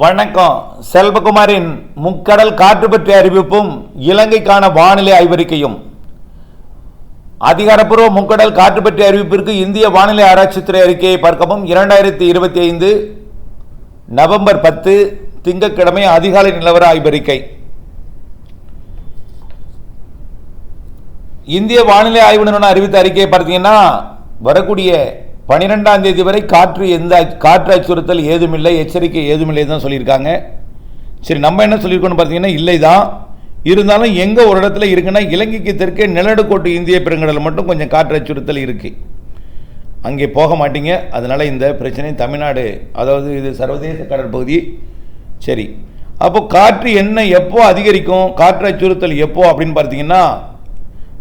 வணக்கம். செல்வகுமாரின் முக்கடல் காற்று பற்றிய அறிவிப்பும் இலங்கைக்கான வானிலை ஆய்வறிக்கையும். அதிகாரப்பூர்வ முக்கடல் காற்று பற்றிய அறிவிப்பிற்கு இந்திய வானிலை ஆராய்ச்சித்துறை அறிக்கையை பார்க்கவும். இரண்டாயிரத்தி இருபத்தி ஐந்து நவம்பர் பத்து திங்கட்கிழமை அதிகாலை நிலவர ஆய்வறிக்கை. இந்திய வானிலை ஆய்வு நிறுவனம் அறிவித்த அறிக்கையை பார்த்தீங்கன்னா வரக்கூடிய பனிரெண்டாம் தேதி வரை காற்று எந்த காற்று அச்சுறுத்தல் ஏதுமில்லை எச்சரிக்கை ஏதுமில்லை தான் சொல்லியிருக்காங்க. சரி நம்ம என்ன சொல்லியிருக்கோன்னு பார்த்தீங்கன்னா இல்லை தான் இருந்தாலும் எங்கே ஒரு இடத்துல இருக்குன்னா இலங்கைக்கு தெற்கே நிலநடுக்கோட்டு இந்திய பெருங்கடல் மட்டும் கொஞ்சம் காற்று அச்சுறுத்தல் இருக்குது அங்கே போக மாட்டீங்க. அதனால் இந்த பிரச்சனை தமிழ்நாடு அதாவது இது சர்வதேச கடற்பகுதி சரி அப்போ காற்று என்ன எப்போ அதிகரிக்கும் காற்று அச்சுறுத்தல் எப்போ அப்படின்னு பார்த்தீங்கன்னா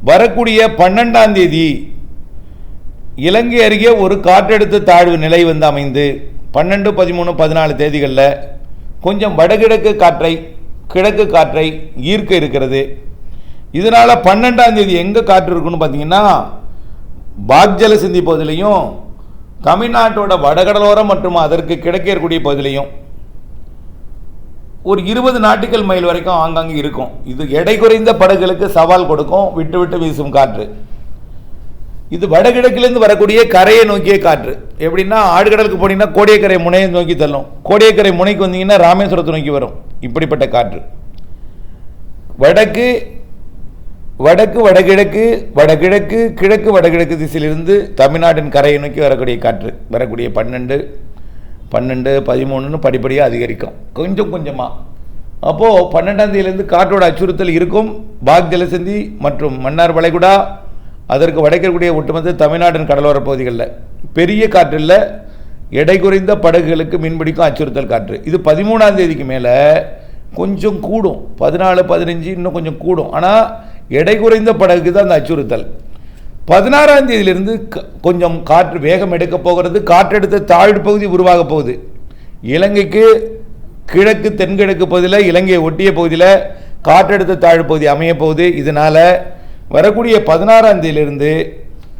வரக்கூடிய பன்னெண்டாம் தேதி இலங்கை அருகே ஒரு காற்றழுத்த தாழ்வு நிலை வந்து அமைந்து பன்னெண்டு பதிமூணு பதினாலு தேதிகளில் கொஞ்சம் வடகிழக்கு காற்றை கிழக்கு காற்றை ஈர்க்க இருக்கிறது. இதனால் பன்னெண்டாம் தேதி எங்கே காற்று இருக்குன்னு பார்த்தீங்கன்னா பாக்ஜல சிந்தி பகுதியிலையும் தமிழ்நாட்டோட வடகடலோரம் மற்றும் அதற்கு கிழக்கே இருக்கக்கூடிய பகுதியிலையும் ஒரு இருபது நாட்டுகள் மைல் வரைக்கும் ஆங்காங்கே இருக்கும். இது எடை குறைந்த படகுகளுக்கு சவால் கொடுக்கும் விட்டு விட்டு வீசும் காற்று. இது வடகிழக்கிலேருந்து வரக்கூடிய கரையை நோக்கிய காற்று. எப்படின்னா ஆடுகடலுக்கு போனீங்கன்னா கோடியக்கரை முனையை நோக்கி தள்ளும். கோடியக்கரை முனைக்கு வந்தீங்கன்னா ராமேஸ்வரத்தை நோக்கி வரும். இப்படிப்பட்ட காற்று. வடக்கு வடக்கு வடகிழக்கு வடகிழக்கு கிழக்கு வடகிழக்கு திசையிலிருந்து தமிழ்நாட்டின் கரையை நோக்கி வரக்கூடிய காற்று. வரக்கூடிய பன்னெண்டு பன்னெண்டு பதிமூணுன்னு படிப்படியாக அதிகரிக்கும். கொஞ்சம் கொஞ்சமாக அப்போது பன்னெண்டாம் தேதியிலேருந்து காற்றோட அச்சுறுத்தல் இருக்கும். பாக் ஜலசந்தி மற்றும் மன்னார் வளைகுடா அதற்கு வடக்கக்கூடிய ஒட்டுமொத்த தமிழ்நாட்டின் கடலோர பகுதிகளில் பெரிய காற்றில் எடை குறைந்த படகுகளுக்கு மீன்பிடிக்கும் அச்சுறுத்தல் காற்று. இது பதிமூணாம் தேதிக்கு மேலே கொஞ்சம் கூடும். பதினாலு பதினஞ்சு இன்னும் கொஞ்சம் கூடும். ஆனால் எடை குறைந்த படகுக்கு தான் அந்த அச்சுறுத்தல். பதினாறாம் தேதியிலிருந்து க- கொஞ்சம் காற்று வேகம் எடுக்க போகிறது. காற்றெடுத்த தாழ்வு பகுதி உருவாக போகுது. இலங்கைக்கு கிழக்கு தென்கிழக்கு பகுதியில் இலங்கையை ஒட்டிய பகுதியில் காற்றெடுத்த தாழ்வு பகுதி அமைய போகுது. இதனால் வரக்கூடிய பதினாறாம் தேதியிலிருந்து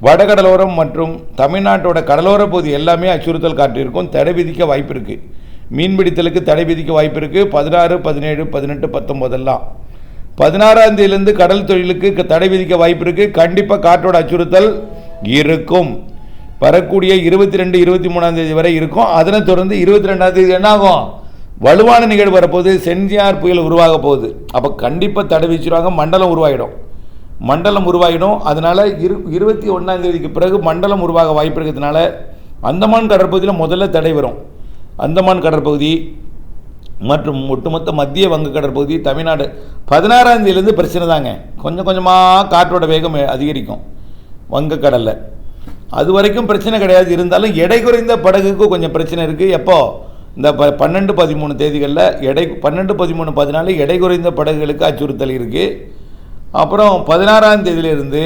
வடகடலோரம் மற்றும் தமிழ்நாட்டோட கடலோர பகுதி எல்லாமே அச்சுறுத்தல் காட்டியிருக்கும் தடை விதிக்க வாய்ப்பு இருக்குது மீன்பிடித்தலுக்கு தடை விதிக்க வாய்ப்பு இருக்குது பதினாறு பதினேழு பதினெட்டு பத்தொம்போதெல்லாம் பதினாறாம் தேதியிலிருந்து கடல் தொழிலுக்கு தடை விதிக்க வாய்ப்பு இருக்குது கண்டிப்பாக காற்றோட அச்சுறுத்தல் இருக்கும். வரக்கூடிய இருபத்தி ரெண்டு இருபத்தி மூணாம் தேதி வரை இருக்கும். அதனை தொடர்ந்து இருபத்தி ரெண்டாம் தேதி என்ன ஆகும்? வலுவான நிகழ்வு வரப்போகுது. செஞ்சியார் புயல் உருவாக போகுது. அப்போ கண்டிப்பாக தடை விதிச்சிருவாங்க. மண்டலம் உருவாகிடும் மண்டலம் உருவாகிடும். அதனால் இரு இருபத்தி ஒன்றாம் தேதிக்கு பிறகு மண்டலம் உருவாக வாய்ப்பு இருக்கிறதுனால அந்தமான் கடற்பகுதியில் முதல்ல தடை வரும். அந்தமான் கடற்பகுதி மற்றும் ஒட்டுமொத்த மத்திய வங்க கடற்பகுதி தமிழ்நாடு பதினாறாம் தேதியிலேருந்து பிரச்சனை தாங்க. கொஞ்சம் கொஞ்சமாக காற்றோட வேகம் அதிகரிக்கும் வங்கக்கடலில் அது வரைக்கும் பிரச்சனை கிடையாது. இருந்தாலும் எடை குறைந்த படகுக்கு கொஞ்சம் பிரச்சனை இருக்குது எப்போ? இந்த ப பன்னெண்டு பதிமூணு தேதிகளில் எடை பன்னெண்டு பதிமூணு பதினாலு எடை குறைந்த படகுகளுக்கு அச்சுறுத்தல் இருக்குது அப்புறம் பதினாறாம் தேதியிலிருந்து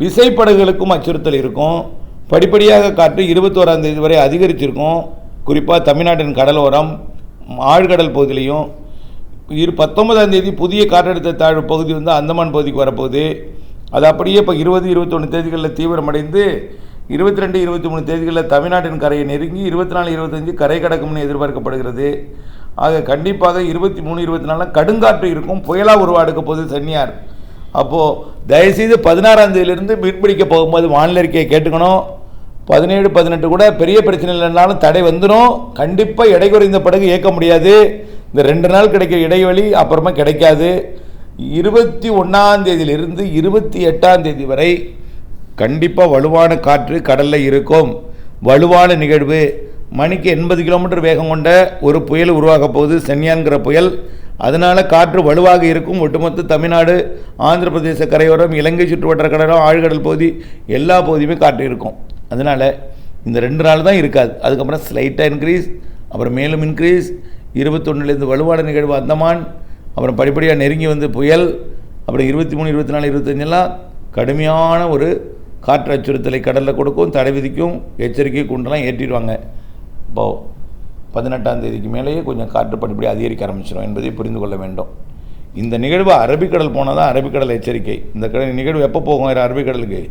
விசைப்படகுகளுக்கும் அச்சுறுத்தல் இருக்கும். படிப்படியாக காற்று இருபத்தோராம் தேதி வரை அதிகரிச்சிருக்கும். குறிப்பாக தமிழ்நாட்டின் கடலோரம் ஆழ்கடல் பகுதியிலையும். இரு பத்தொன்பதாம் தேதி புதிய காற்றழுத்த தாழ்வு பகுதி வந்து அந்தமான் பகுதிக்கு வரப்போகுது. அது அப்படியே இப்போ இருபது இருபத்தொன்று தேதிகளில் தீவிரமடைந்து இருபத்தி ரெண்டு இருபத்தி மூணு தேதிகளில் தமிழ்நாட்டின் கரையை நெருங்கி இருபத்தி நாலு இருபத்தஞ்சு கரை கடக்கும்னு எதிர்பார்க்கப்படுகிறது. ஆக கண்டிப்பாக இருபத்தி மூணு இருபத்தி நாலில் கடுங்காற்று இருக்கும். புயலாக உருவாடுக்க போகுது சென்னியார். அப்போது தயவுசெய்து பதினாறாந்தேதியிலிருந்து மீன்பிடிக்க போகும்போது வானிலை அறிக்கையை கேட்டுக்கணும். பதினேழு பதினெட்டு கூட பெரிய பிரச்சனை இல்லைனாலும் தடை வந்துடும் கண்டிப்பாக எடை குறைந்த படகு இயக்க முடியாது. இந்த ரெண்டு நாள் கிடைக்கிற இடைவெளி அப்புறமா கிடைக்காது. இருபத்தி ஒன்றாந்தேதியிலிருந்து இருபத்தி எட்டாந்தேதி வரை கண்டிப்பாக வலுவான காற்று கடலில் இருக்கும். வலுவான நிகழ்வு. மணிக்கு எண்பது கிலோமீட்டர் வேகம் கொண்ட ஒரு புயல் உருவாக போகுது. சென்னியான்கிற புயல். அதனால் காற்று வலுவாக இருக்கும். ஒட்டுமொத்த தமிழ்நாடு ஆந்திர பிரதேச கரையோரம் இலங்கை சுற்றுவட்டார கடலும் ஆழ்கடல் பகுதி எல்லா பகுதியுமே காற்று இருக்கும். அதனால் இந்த ரெண்டு நாள் தான் இருக்காது. அதுக்கப்புறம் ஸ்லைட்டாக இன்க்ரீஸ் அப்புறம் மேலும் இன்க்ரீஸ் இருபத்தொன்னுலேருந்து வலுவான நிகழ்வு அந்தமான் அப்புறம் படிப்படியாக நெருங்கி வந்து புயல் அப்புறம் இருபத்தி மூணு இருபத்தி நாலு இருபத்தஞ்செல்லாம் கடுமையான ஒரு காற்று அச்சுறுத்தலை கடலில் கொடுக்கும் தடை விதிக்கும் எச்சரிக்கை கூண்டெல்லாம் ஏற்றிடுவாங்க. இப்போது பதினெட்டாம் தேதிக்கு மேலேயே கொஞ்சம் காற்று படிப்படி அதிகரிக்க ஆரம்பிச்சிடும் என்பதை புரிந்து கொள்ள வேண்டும். இந்த நிகழ்வு அரபிக்கடல் போனால் தான் அரபிக்கடல் எச்சரிக்கை. இந்த க- நிகழ்வு எப்போ போகும்? அரபிக்கடலுக்கு.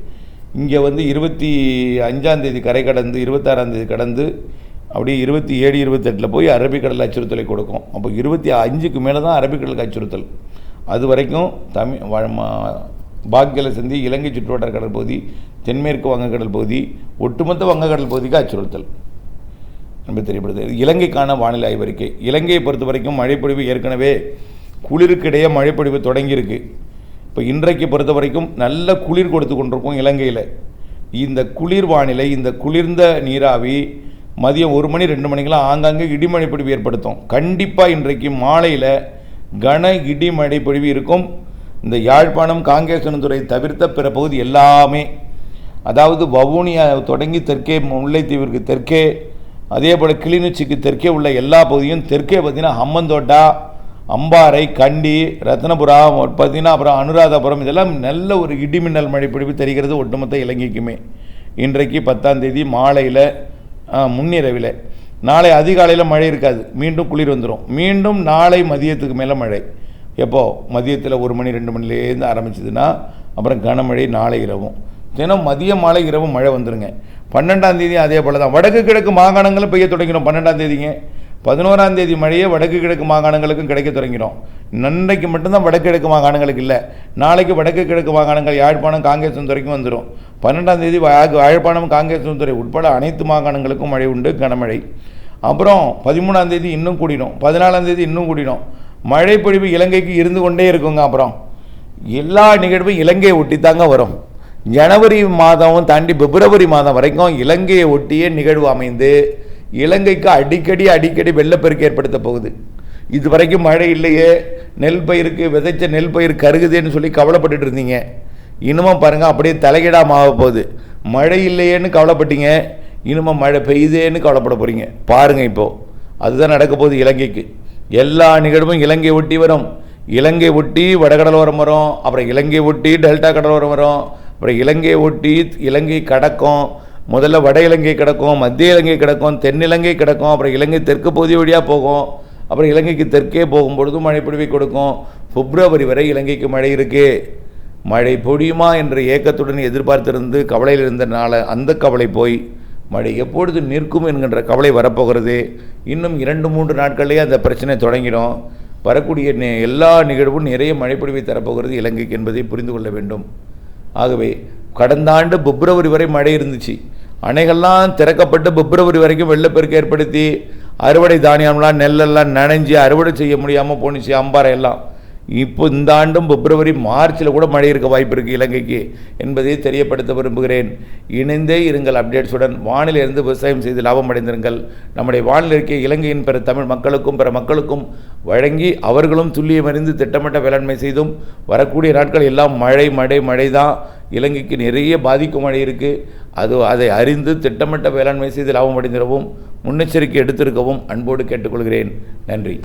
இங்கே வந்து இருபத்தி அஞ்சாம் தேதி கரை கடந்து இருபத்தாறாம் தேதி கடந்து அப்படியே இருபத்தி ஏழு இருபத்தெட்டில் போய் அரபிக்கடல் அச்சுறுத்தலை கொடுக்கும். அப்போ இருபத்தி அஞ்சுக்கு மேலே தான் அரபிக்கடலுக்கு அச்சுறுத்தல். அது வரைக்கும் தமிழ் வ- சந்தி இலங்கை சுற்றுவட்டார கடல் பகுதி தென்மேற்கு வங்கக்கடல் பகுதி ஒட்டுமொத்த வங்கக்கடல் பகுதிக்கு அச்சுறுத்தல். என்பது தெரியப்படுது இலங்கைக்கான வானிலை ஆய்வறிக்கை. இலங்கையை பொறுத்த வரைக்கும் மழைப்பொழிவு ஏற்கனவே குளிருக்கிடையே மழைப்பொழிவு தொடங்கியிருக்கு. இப்போ இன்றைக்கு பொறுத்த வரைக்கும் நல்ல குளிர் கொடுத்து கொண்டிருக்கும் இலங்கையில். இந்த குளிர் வானிலை இந்த குளிர்ந்த நீராவி மதியம் ஒரு மணி ரெண்டு மணிக்கெலாம் ஆங்காங்கே இடிமழை பொழிவு ஏற்படுத்தும். கண்டிப்பாக இன்றைக்கு மாலையில் கன இடிமழை பொழிவு இருக்கும். இந்த யாழ்ப்பாணம் காங்கேசனத்துறை தவிர்த்த பிற பகுதி எல்லாமே அதாவது வவுனியா தொடங்கி தெற்கே முல்லைத்தீவிற்கு தெற்கே அதே போல் கிளிநொச்சிக்கு தெற்கே உள்ள எல்லா பகுதியும் தெற்கே பார்த்தீங்கன்னா ஹம்மந்தோட்டா அம்பாறை கண்டி ரத்னபுரம் பார்த்தீங்கன்னா அப்புறம் அனுராதபுரம் இதெல்லாம் நல்ல ஒரு இடிமின்னல் மழை பிடிப்பு தெரிகிறது ஒட்டுமொத்த இலங்கைக்குமே. இன்றைக்கு பத்தாம் தேதி மாலையில் முன்னிரவில். நாளை அதிகாலையில் மழை இருக்காது. மீண்டும் குளிர் வந்துடும் மீண்டும் நாளை மதியத்துக்கு மேலே மழை. எப்போது மதியத்தில் ஒரு மணி ரெண்டு மணிலேருந்து ஆரம்பிச்சதுன்னா அப்புறம் கனமழை நாளை இரவும். தினம் மதியம் மாலை இரவு மழை வந்துடுங்க பன்னெண்டாம் தேதி அதே போல் தான். வடக்கு கிழக்கு மாகாணங்களும் பெய்ய தொடங்கிடும் பன்னெண்டாம் தேதிங்க. பதினோராம் தேதி மழையே வடக்கு கிழக்கு மாகாணங்களுக்கும் கிடைக்க தொடங்கிடும். நன்றைக்கு மட்டும்தான் வடக்கு கிழக்கு மாகாணங்களுக்கு இல்லை. நாளைக்கு வடக்கு கிழக்கு மாகாணங்கள் யாழ்ப்பாணம் காங்கேசன் துறைக்கும் வந்துடும் பன்னெண்டாம் தேதி வா- யாழ்ப்பாணம் காங்கேசன் துறை உட்பட அனைத்து மாகாணங்களுக்கும் மழை உண்டு கனமழை. அப்புறம் பதிமூணாம் தேதி இன்னும் கூடிடும். பதினாலாம் தேதி இன்னும் கூடிடும். மழை பொழிவு இலங்கைக்கு இருந்து கொண்டே இருக்குங்க அப்புறம். எல்லா நிகழ்வும் இலங்கையை ஒட்டி தாங்க வரும். ஜனவரி மாதம் தாண்டி பிப்ரவரி மாதம் வரைக்கும் இலங்கையை ஒட்டியே நிகழ்வு அமைந்து இலங்கைக்கு அடிக்கடி அடிக்கடி வெள்ளப்பெருக்கு ஏற்படுத்த போகுது. இது வரைக்கும் மழை இல்லையே நெல் பயிருக்கு விதைச்ச நெல் பயிர் கருகுதேன்னு சொல்லி கவலைப்பட்டுட்டு இருந்தீங்க. இன்னமும் பாருங்கள் அப்படியே தலைகீடாக ஆக போகுது. மழை இல்லையேன்னு கவலைப்பட்டீங்க இனிமே மழை பெய்யுதேன்னு கவலைப்பட போகிறீங்க பாருங்கள் இப்போ அதுதான் நடக்க போகுது இலங்கைக்கு. எல்லா நிகழ்வும் இலங்கை ஒட்டி வரும். இலங்கை ஒட்டி வடகடலோரம் வரும் அப்புறம் இலங்கை ஒட்டி டெல்டா கடலோரம் வரும். அப்புறம் இலங்கையை ஒட்டி இலங்கை கடக்கும் முதல்ல வட இலங்கை கிடக்கும் மத்திய இலங்கை கிடக்கும் தென்னிலங்கை கிடக்கும் அப்புறம் இலங்கை தெற்கு பகுதி வழியாக போகும் அப்புறம் இலங்கைக்கு தெற்கே போகும்பொழுதும் மழை பொழிவை கொடுக்கும். பிப்ரவரி வரை இலங்கைக்கு மழை இருக்குது மழை பொழியுமா என்ற ஏக்கத்துடன் எதிர்பார்த்திருந்து கவலையில் இருந்தனால அந்த கவலை போய் மழை எப்பொழுது நிற்கும் என்கின்ற கவலை வரப்போகிறது. இன்னும் இரண்டு மூன்று நாட்கள்லேயே அந்த பிரச்சனை தொடங்கிடும். வரக்கூடிய எல்லா நிகழ்வும் நிறைய மழைப்பொழிவை தரப்போகிறது இலங்கைக்கு என்பதை புரிந்து கொள்ள வேண்டும். ஆகவே கடந்த ஆண்டு பிப்ரவரி வரை மழை இருந்துச்சு. அணைகள்லாம் திறக்கப்பட்டு பிப்ரவரி வரைக்கும் வெள்ளப்பெருக்கு ஏற்படுத்தி அறுவடை தானியம்லாம் நெல்லெல்லாம் நனைஞ்சு அறுவடை செய்ய முடியாமல் போணுச்சு அம்பாறை எல்லாம். இப்போ இந்த ஆண்டும் பிப்ரவரி மார்ச்சில் கூட மழை இருக்க வாய்ப்பு இருக்குது இலங்கைக்கு என்பதை தெரியப்படுத்த விரும்புகிறேன். இணைந்தே இருங்கள் அப்டேட்ஸுடன். வானிலிருந்து விவசாயம் செய்து லாபம் அடைந்திருங்கள். நம்முடைய வானிலை இருக்கையை இலங்கையின் பிற தமிழ் மக்களுக்கும் பிற மக்களுக்கும் வழங்கி அவர்களும் துல்லியமறிந்து திட்டமிட்ட வேளாண்மை செய்தும் வரக்கூடிய நாட்கள் எல்லாம் மழை மழை மழை தான் இலங்கைக்கு நிறைய பாதிக்கும் மழை இருக்குது அது அதை அறிந்து திட்டமிட்ட வேளாண்மை செய்து லாபம் அடைந்திடவும் முன்னெச்சரிக்கை எடுத்திருக்கவும் அன்போடு கேட்டுக்கொள்கிறேன். நன்றி.